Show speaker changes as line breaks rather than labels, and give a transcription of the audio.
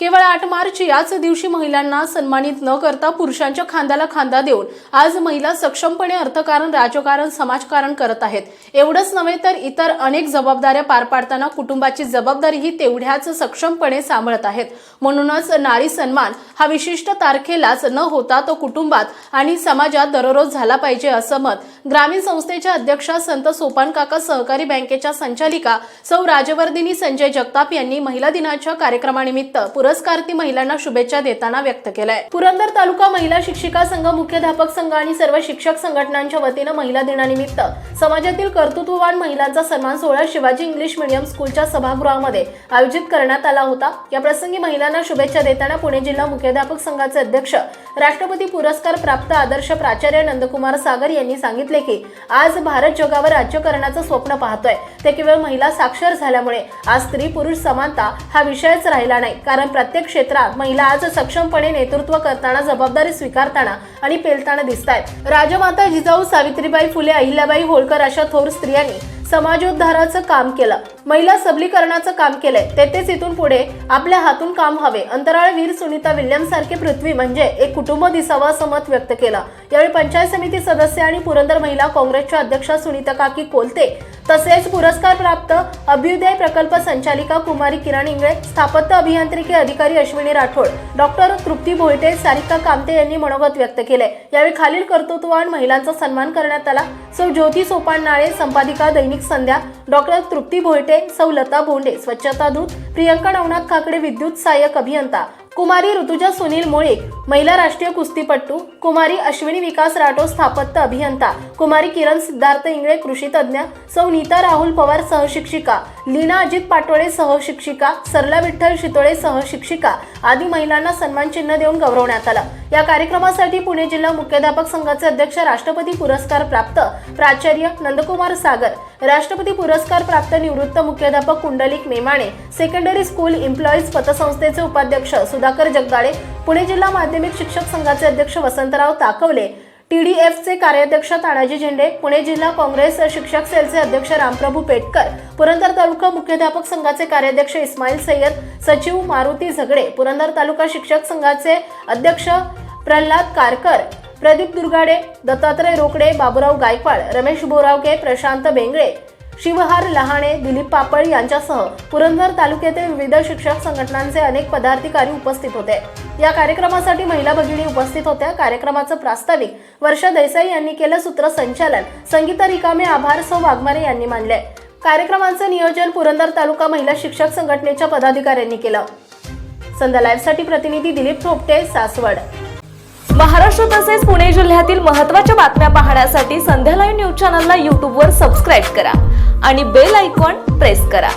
केवळ आठ मार्च याच दिवशी महिलांना सन्मानित न करता पुरुषांच्या खांद्याला खांदा देऊन आज महिला सक्षमपणे अर्थकारण राजकारण समाजकारण करत आहेत. एवढंच नव्हे तर इतर अनेक जबाबदाऱ्या पार पाडताना कुटुंबाची जबाबदारीही तेवढ्याच सक्षमपणे सांभाळत आहेत. म्हणूनच नारी सन्मान हा विशिष्ट तारखेलाच न होता तो कुटुंबात आणि समाजात दररोज झाला पाहिजे असं मत ग्रामीण संस्थेच्या अध्यक्षा संत सोपान काका सहकारी बँकेच्या संचालिका सौ राजवर्धिनी संजय जगताप यांनी महिला दिनाच्या कार्यक्रमानिमित्त पुरस्कारती महिलांना शुभेच्छा देताना व्यक्त केलाय. पुरंदर तालुका महिला शिक्षिका संघ मुख्याध्यापक संघ आणि सर्व शिक्षक संघटनांच्या वतीनं महिला दिनानिमित्त समाजातील कर्तृत्ववान महिलांचा सन्मान सोहळा शिवाजी इंग्लिश मीडियम स्कूलच्या सभागृहामध्ये आयोजित करण्यात आला होता. या प्रसंगी महिलांना शुभेच्छा देताना पुणे जिल्हा मुख्याध्यापक संघाचे अध्यक्ष राष्ट्रपती पुरस्कार प्राप्त आदर्श प्राचार्य नंदकुमार सागर यांनी सांगितले की आज भारत जगावर राज्य करण्याचं स्वप्न पाहतोय. ते केवळ महिला साक्षर झाल्यामुळे आज स्त्री पुरुष समानता हा विषयच राहिला नाही. कारण प्रत्येक क्षेत्रात महिला आज सक्षमपणे नेतृत्व करताना जबाबदारी स्वीकारताना आणि पेलताना दिसत आहेत राजमाता जिजाऊ सावित्रीबाई फुले अहिल्याबाई होळकर अशा थोर स्त्रियांनी समाजोद्धाराचं काम केलं. महिला सबलीकरणाचं काम केलंय. तेथेच इथून पुढे आपल्या हातून काम हवे. अंतराळवीर सुनीता विल्यम्स सारखे पृथ्वी म्हणजे एक कुटुंब दिसावा असं मत व्यक्त केलं. यावेळी पंचायत समिती सदस्य आणि पुरंदर महिला काँग्रेसच्या अध्यक्षा सुनीता काकी कोलते तसेच पुरस्कार प्राप्त अभ्युदय प्रकल्प संचालिका कुमारी किरण इंगळे स्थापत्य अभियांत्रिकी अधिकारी अश्विनी राठोड डॉक्टर तृप्ती भोयटे सारिका कामते यांनी मनोगत व्यक्त केले यावेळी खालील कर्तृत्ववान महिलांचा सन्मान करण्यात आला. सौ ज्योती सोपान नाळे संपादिका दैनिक संध्या. डॉक्टर तृप्ती भोयटे सौलता भोंडे स्वच्छता दूत प्रियंका नवनाथ काकडे विद्युत सहाय्यक अभियंता. कुमारी ऋतुजा सुनील मोळीक महिला राष्ट्रीय कुस्तीपट्टू कुमारी अश्विनी विकास राठोड स्थापत्य अभियंता. कुमारी किरण सिद्धार्थ इंगळे कृषी तज्ज्ञ. सौ नीता राहुल पवार सहशिक्षिका. लीना अजित पाटोळे सहशिक्षिका. सरला विठ्ठल शितोळे सहशिक्षिका. आदी महिलांना सन्मान चिन्ह देऊन गौरवण्यात आलं. या कार्यक्रमासाठी पुणे जिल्हा मुख्याध्यापक संघाचे अध्यक्ष राष्ट्रपती पुरस्कार प्राप्त प्राचार्य नंदकुमार सागर राष्ट्रपती पुरस्कार प्राप्त निवृत्त मुख्याध्यापक Kundalik Memane secondary school employees पतसंस्थेचे उपाध्यक्ष सुधाकर जगदाळे पुणे जिल्हा माध्यमिक शिक्षक संघाचे अध्यक्ष वसंतराव ताकवले टी डी एफचे कार्याध्यक्ष तानाजी झेंडे पुणे जिल्हा काँग्रेस शिक्षक सेलचे अध्यक्ष रामप्रभू पेटकर पुरंदर तालुका मुख्याध्यापक संघाचे कार्याध्यक्ष इस्माईल सय्यद सचिव मारुती झगडे पुरंदर तालुका शिक्षक संघाचे अध्यक्ष प्रल्हाद कारकर प्रदीप दुर्गाडे दत्तात्रय रोकडे बाबुराव गायकवाड रमेश बोरावके प्रशांत बेंगळे शिवहार लहाणे दिलीप पापळ यांच्यासह पुरंदर तालुक्यातील विविध शिक्षक संघटनांचे अनेक पदाधिकारी उपस्थित होते. या कार्यक्रमासाठी महिला भगिनी उपस्थित होत्या. कार्यक्रमाचं प्रास्ताविक वर्षा देसाई यांनी केलं सूत्रसंचालन. संगीता रिकामे आभार सौ वाघमारे यांनी मानले. कार्यक्रमाचं नियोजन पुरंदर तालुका महिला शिक्षक संघटनेच्या पदाधिकाऱ्यांनी केलं. संध्या लाईव्हसाठी प्रतिनिधी दिलीप थोपटे सासवड.
महाराष्ट्र तसेच पुणे जिल्ह्यातील महत्त्वाच्या बातम्या पाहण्यासाठी संध्या लाईव्ह न्यूज चॅनलला यूट्यूबवर सबस्क्राईब करा आणि बेल आयकॉन प्रेस करा.